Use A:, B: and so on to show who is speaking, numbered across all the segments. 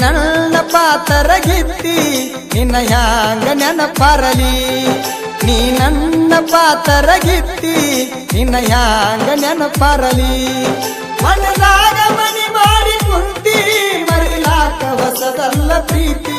A: ನನ್ನ ಪಾತರಗಿತ್ತಿ, ನಿನ್ನ ಹ್ಯಾಂಗ ನೆನಪರಲಿ. ನೀ ನನ್ನ ಪಾತರಗಿತ್ತಿ, ನಿನ್ನ ಹ್ಯಾಂಗ ನೆನಪರಲಿ. ಮನದಾಗ ಮನಿ ಮಾಡಿ ಕುಂತಿ, ಮರಿಲಾಕ ಹೊಸದಲ್ಲ ಪ್ರೀತಿ.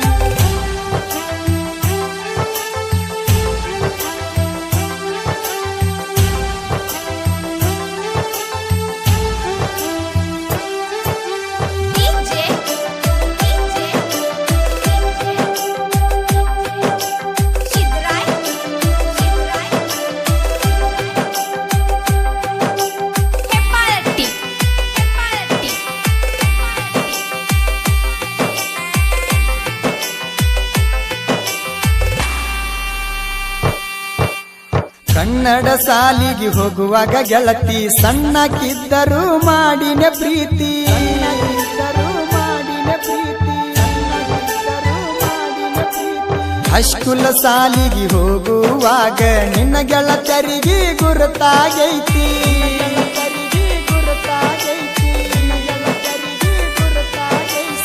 A: ಕನ್ನಡ ಸಾಲಿಗೆ ಹೋಗುವಾಗ ಗೆಳತಿ ಸಣ್ಣಕ್ಕಿದ್ದರೂ ಮಾಡಿನ ಪ್ರೀತಿ. ಮಾಡಿನ ಪ್ರೀತಿ ಸಾಲಿಗೆ ಹೋಗುವಾಗ ನಿನ್ನ ಗೆಳತರಿಗೆ ಗುರುತಾಗೈತಿ.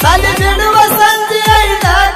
A: ಸಾಲಿ ಬಿಡುವ ಸಂಜೆ ಐದಾಗ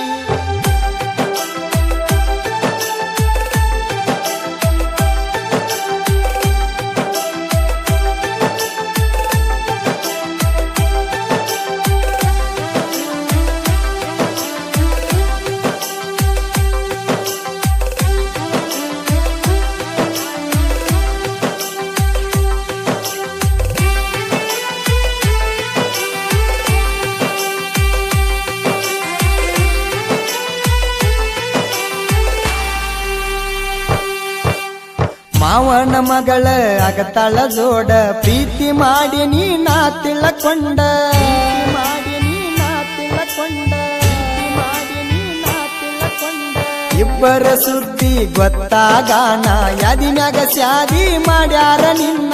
A: ಮಾವನ ಮಗಳ ಅಗತಳ ಜೋಡ ಪ್ರೀತಿ ಮಾಡಿ ನೀ ನಾ ತಿಳಕೊಂಡ. ಮಾಡಿ ನೀ ನಾ ತಿಳಕೊಂಡ. ಇಬ್ಬರ ಸುದ್ದಿ ಗೊತ್ತಾಗಾನ ಯದಿನಾಗ ಶಾದಿ ಮಾಡ್ಯಾರ ನಿನ್ನ.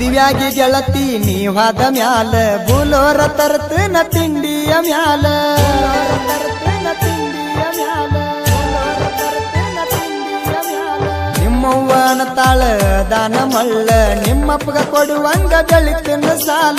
A: ಮದುವ್ಯಾಗಿ ಗೆಳತಿ ನೀವಾದ ಮ್ಯಾಲ. ಬುಲೋರ ತರ್ತನ ತಿಂಡಿಯ ಮ್ಯಾಲ. ನಿಮ್ಮವ್ವನ ತಾಳ ದಾನ ಮಳ್ಳ. ನಿಮ್ಮಪ್ಪಗ ಕೊಡುವಂಗ ಬೆಳಿತಿನ ಸಾಲ.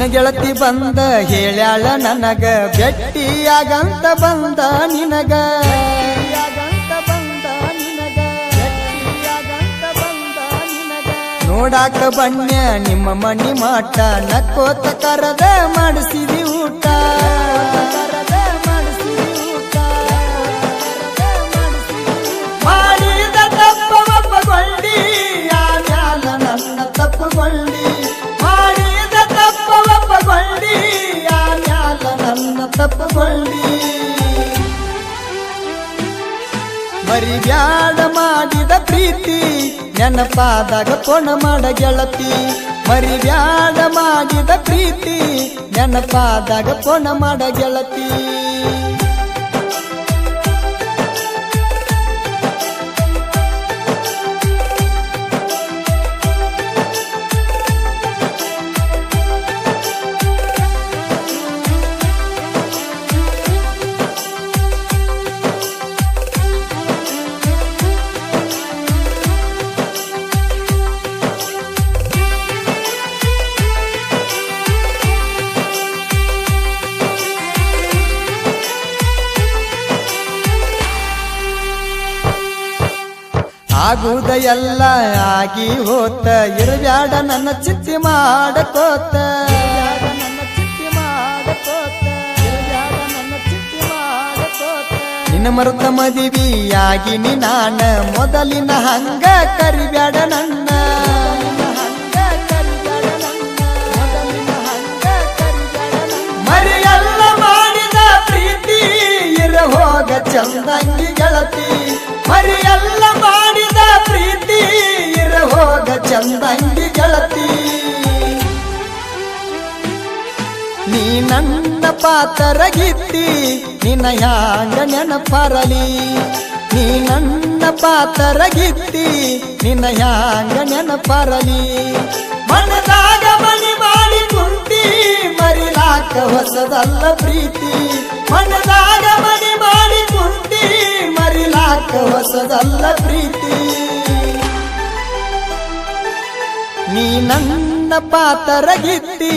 A: ನಿನ್ನ ಗೆಳತಿ ಬಂದ ಹೇಳ್ಯಾಳ ನನಗ ಬೆಟ್ಟಿಯಾಗಂತ ಬಂದ ನಿನಗ. ನೋಡಾಕ ಬಣ್ಣ ನಿಮ್ಮ ಮನಿ ಮಾಟ, ನಕ್ಕೋತ ಕರದ ಮಾಡಿಸಿದಿ ಊಟ. ಮರಿಬ್ಯಾಡ ಮಾಡಿದ ಪ್ರೀತಿ ನೆನಪಾದಾಗ ಕೊಣ ಮಾಡ ಗೆಳತಿ ಮರಿಬ್ಯಾಡ ಮಾಡಿದ ಪ್ರೀತಿ ನೆನಪಾದಾಗ ಕೊಣ ಮಾಡ ಗೆಳತಿ ಆಗುದ ಎಲ್ಲ ಆಗಿ ಹೋತ. ಇರಬ್ಯಾಡ ನನ್ನ ಚಿತ್ತಿ ಮಾಡಕೋತ. ನಿನ್ನ ಮರುತ ಮದಿವಿಯಾಗಿ ನಾನ ಮೊದಲಿನ ಹಂಗ ಕರಿಬ್ಯಾಡ ನನ್ನ. ನನ್ನ ಪಾತರ ಗಿತ್ತಿ ನಿನ್ನ ಹ್ಯಾಂಗ ನೆನಪರಲಿ. ನೀ ನನ್ನ ಪಾತರಗಿತ್ತಿ ನಿನ್ನ ಹ್ಯಾಂಗ ನೆನಪರಲಿ. ಮನದಾಗ ಮನಿ ಮಾಡಿ ಕುಂತಿ ಮರಿಲಾಕ ಹೊಸದಲ್ಲ ಪ್ರೀತಿ. ಮನದಾಗ ಮನಿ ಮಾಡಿ ಕುಂತಿ ಮರಿಲಾಕ ಹೊಸದಲ್ಲ ಪ್ರೀತಿ. ನೀ ನನ್ನ ಪಾತರ ಗಿತ್ತಿ